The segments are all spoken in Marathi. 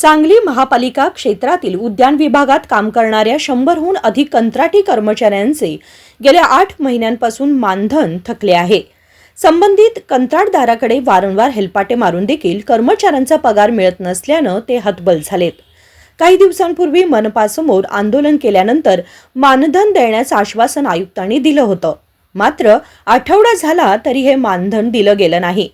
सांगली महापालिका क्षेत्रातील उद्यान विभागात काम करणाऱ्या शंभरहून अधिक कंत्राटी कर्मचाऱ्यांचे गेल्या आठ महिन्यांपासून मानधन थकले आहे. संबंधित कंत्राटदाराकडे वारंवार हेलपाटे मारून देखील कर्मचाऱ्यांचा पगार मिळत नसल्यानं ते हतबल झालेत. काही दिवसांपूर्वी मनपासमोर आंदोलन केल्यानंतर मानधन देण्याचं आश्वासन आयुक्तांनी दिलं होतं. मात्र आठवडा झाला तरी हे मानधन दिलं गेलं नाही.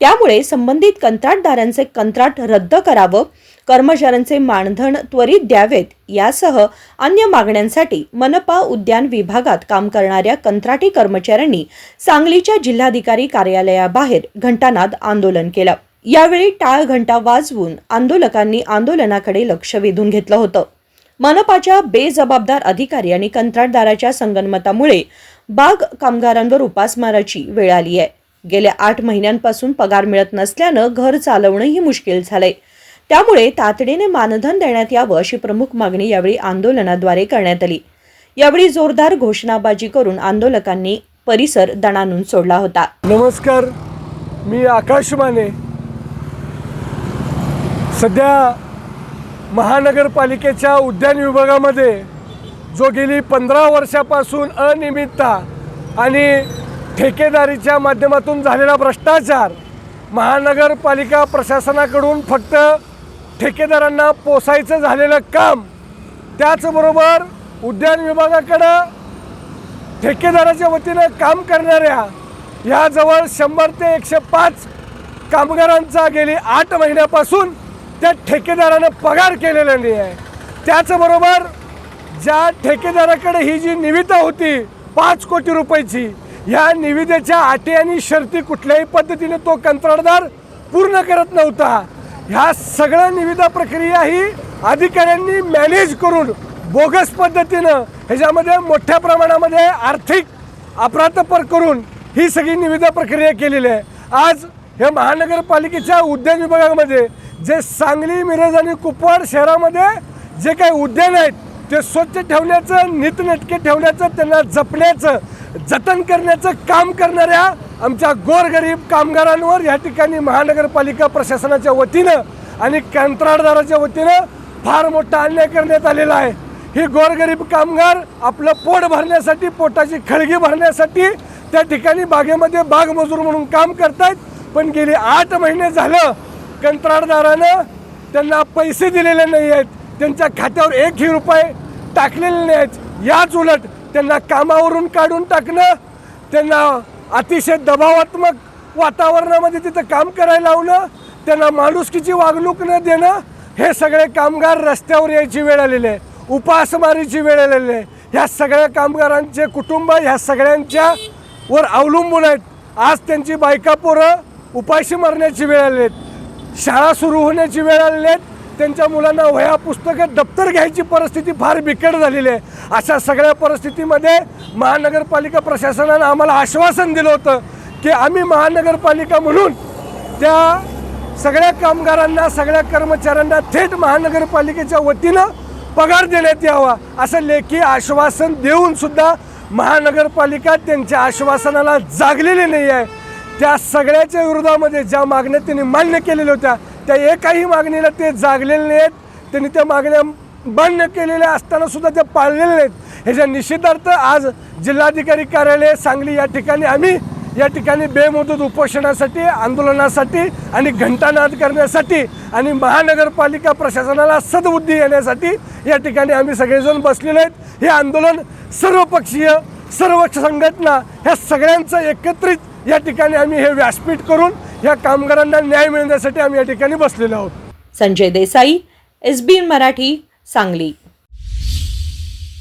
त्यामुळे संबंधित कंत्राटदारांचे कंत्राट रद्द करावं कर्मचाऱ्यांचे मानधन त्वरित द्यावेत यासह अन्य मागण्यांसाठी मनपा उद्यान विभागात काम करणाऱ्या कंत्राटी कर्मचाऱ्यांनी सांगलीच्या जिल्हाधिकारी कार्यालयाबाहेर घंटानाद आंदोलन केलं. यावेळी टाळ घंटा वाजवून आंदोलकांनी आंदोलनाकडे लक्ष वेधून घेतलं होतं. मनपाच्या बेजबाबदार अधिकारी आणि कंत्राटदाराच्या संगनमतामुळे बाग कामगारांवर उपासमाराची वेळ आली आहे. गेल्या आठ महिन्यांपासून पगार मिळत नसल्यानं घर चालवणंही मुश्किल झालंय. त्यामुळे तातडीने मानधन देण्यात यावं अशी प्रमुख मागणी यावेळी आंदोलनाद्वारे करण्यात आली. यावेळी जोरदार घोषणाबाजी करून आंदोलकांनी परिसर दणानून सोडला होता. नमस्कार मी आकाश माने. सध्या महानगरपालिकेच्या उद्यान विभागामध्ये जो गेली पंधरा वर्षापासून अनियमितता आणि ठेकेदारीच्या माध्यमातून झालेला भ्रष्टाचार महानगरपालिका प्रशासनाकडून फक्त ठेकेदारांना पोसायचं झालेलं काम त्याचबरोबर उद्यान विभागाकडं ठेकेदाराच्या वतीनं काम करणाऱ्या याजवळ शंभर ते एकशे पाच कामगारांचा गेली आठ महिन्यापासून त्या ठेकेदारानं पगार केलेला नाही आहे त्याचबरोबर ज्या ठेकेदाराकडे ही जी निविदा होती पाच कोटी रुपयाची या निविदेच्या अटी आणि शर्ती कुठल्याही पद्धतीने तो कंत्राटदार पूर्ण करत नव्हता. ह्या सगळ्या निविदा प्रक्रिया ही अधिकाऱ्यांनी मॅनेज करून बोगस पद्धतीनं ह्याच्यामध्ये मोठ्या प्रमाणामध्ये आर्थिक अपराधपर करून ही सगळी निविदा प्रक्रिया केलेली आहे. आज हे महानगरपालिकेच्या उद्यान विभागामध्ये जे सांगली मिरज आणि कुपवाड शहरामध्ये जे काही उद्यान आहेत ते स्वच्छ ठेवण्याचं नीतनेटके ठेवण्याचं त्यांना जपण्याचं जतन करण्याचं काम करणाऱ्या आमच्या गोरगरीब कामगारांवर या ठिकाणी महानगरपालिका प्रशासनाच्या वतीनं आणि कंत्राटदाराच्या वतीनं फार मोठा अन्याय करण्यात आलेला आहे. ही गोरगरीब कामगार आपलं पोट भरण्यासाठी पोटाची खळगी भरण्यासाठी त्या ठिकाणी बागेमध्ये बागमजूर म्हणून काम करतायत. पण गेली आठ महिने झालं कंत्राटदारानं त्यांना पैसे दिलेले नाही आहेत. त्यांच्या खात्यावर एकही रुपये टाकलेले नाही आहेत. याच उलट त्यांना कामावरून काढून टाकणं त्यांना अतिशय दबावात्मक वातावरणामध्ये तिथं काम करायला लावणं त्यांना माणुसकीची वागणूक न देणं हे सगळे कामगार रस्त्यावर यायची वेळ आलेली आहे. उपासमारीची वेळ आलेली आहे. ह्या सगळ्या कामगारांचे कुटुंब ह्या सगळ्यांच्या वर अवलंबून आहेत. आज त्यांची बायका पोरं उपाशी मारण्याची वेळ आलेली आहेत. शाळा सुरू होण्याची वेळ आलेली आहेत. त्यांच्या मुलांना वह्या पुस्तकं दप्तर घ्यायची परिस्थिती फार बिकट झालेली आहे. अशा सगळ्या परिस्थितीमध्ये महानगरपालिका प्रशासनानं आम्हाला आश्वासन दिलं होतं की आम्ही महानगरपालिका म्हणून त्या सगळ्या कामगारांना सगळ्या कर्मचाऱ्यांना थेट महानगरपालिकेच्या वतीनं पगार देण्यात यावा असं लेखी आश्वासन देऊन सुद्धा महानगरपालिका त्यांच्या आश्वासनाला जागलेली नाही आहे. त्या सगळ्याच्या विरोधामध्ये ज्या मागण्या त्यांनी मान्य केलेल्या होत्या त्या एकाही मागणीला ते जागलेले नाहीत. त्यांनी त्या मागण्या मान्य केलेल्या असताना सुद्धा त्या पाळलेल्या नाहीत. ह्याच्या निषेधार्थ आज जिल्हाधिकारी कार्यालय सांगली या ठिकाणी आम्ही या ठिकाणी बेमुदत उपोषणासाठी आंदोलनासाठी आणि घंटानाद करण्यासाठी आणि महानगरपालिका प्रशासनाला सद्बुद्धी येण्यासाठी या ठिकाणी आम्ही सगळेजण बसलेले आहेत. हे आंदोलन सर्वपक्षीय सर्व संघटना ह्या सगळ्यांचं एकत्रित या ठिकाणी आम्ही हे व्यासपीठ करून या कामगारांना न्याय मिळण्यासाठी आम्ही या ठिकाणी बसलेलो आहोत. Sanjay Desai S B Marathi Sangli.